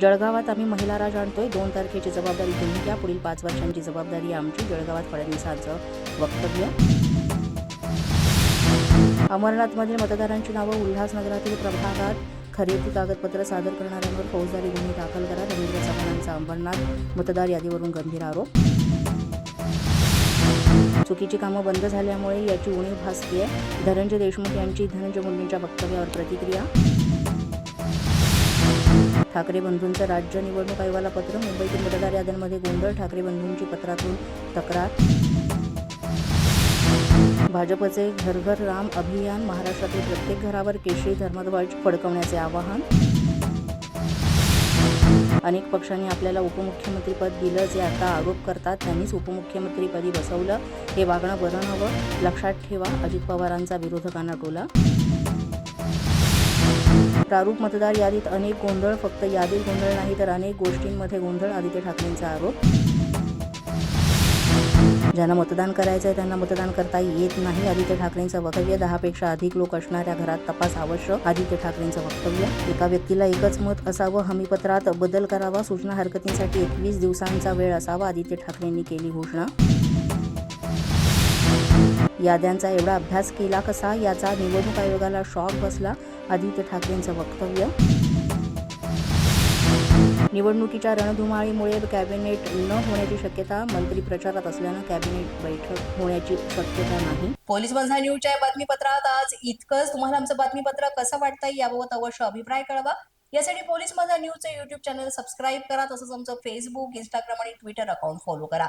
जळगावात आम्ही महिला राज आणतोय. दोन तारखेची जबाबदारी तुम्ही घ्या. पुढील पाच वर्षांची जबाबदारी आमची. जळगावात फडणवीसांचं वक्तव्य. अमरनाथमध्ये मतदारांची नावं उल्हासनगरातील प्रभागात खरेदी कागदपत्र सादर करणाऱ्यांवर फौजदारी गुन्हे दाखल करा. रवींद्र चव्हाणांचा अंबरनाथ मतदार यादीवरून गंभीर आरोप. चुकीची कामं बंद झाल्यामुळे याची उणीव भासते धनंजय देशमुख यांची धनंजय मुंडेंच्या वक्तव्यावर प्रतिक्रिया. ठाकरे बंधूंचं राज्य निवडणूक आयोगाला पत्र मुंबईतील मतदार याद्यांमध्ये गोंधळ ठाकरे बंधूंची पत्रातून तक्रार. भाजपचे घरघर राम अभियान महाराष्ट्रातील प्रत्येक घरावर केशरी धर्मध्वज फडकवण्याचे आवाहन. अनेक पक्षांनी आपल्याला उपमुख्यमंत्रीपद दिलं जे आता आरोप करतात त्यांनीच उपमुख्यमंत्रीपदी बसवलं. हे वागणं बरं नवं लक्षात ठेवा अजित पवारांचा विरोधकांना टोला. प्रारूप मतदार यादीत अनेक गोंधळ फक्त यादीत गोंधळ नाही तर अनेक गोष्टींमध्ये गोंधळ आदित्य ठाकरेंचा आरोप. ज्यांना मतदान करायचं आहे त्यांना मतदान करता येत नाही. आदित्य ठाकरेंचं वक्तव्य दहापेक्षा अधिक लोक असणाऱ्या घरात तपास आवश्यक. आदित्य ठाकरेंचं वक्तव्य एका व्यक्तीला एकच मत असावं हमीपत्रात बदल करावा सूचना हरकतींसाठी एकवीस दिवसांचा वेळ असावा आदित्य ठाकरेंनी केली घोषणा. याद्यांचा एवढा अभ्यास केला कसा याचा निवडणूक आयोगाला शॉक बसला? आदित्य ठाकरेंचं वक्तव्य? निवडणुकीच्या रणधुमाळीमुळे कॅबिनेट न होण्याची शक्यता मंत्री प्रचारात असल्यानं कॅबिनेट बैठक होण्याची शक्यता नाही. पोलीस बंधा न्यूजच्या बातमीपत्रात आज इतकंच. तुम्हाला आमचं बातमीपत्र कसं वाटतंय याबाबत अवश्य अभिप्राय कळवा. यासाठी पोलीस माझा न्यूजचं युट्यूब चॅनल सबस्क्राईब करा. तसंच आमचं फेसबुक इंस्टाग्राम आणि ट्विटर अकाउंट फॉलो करा.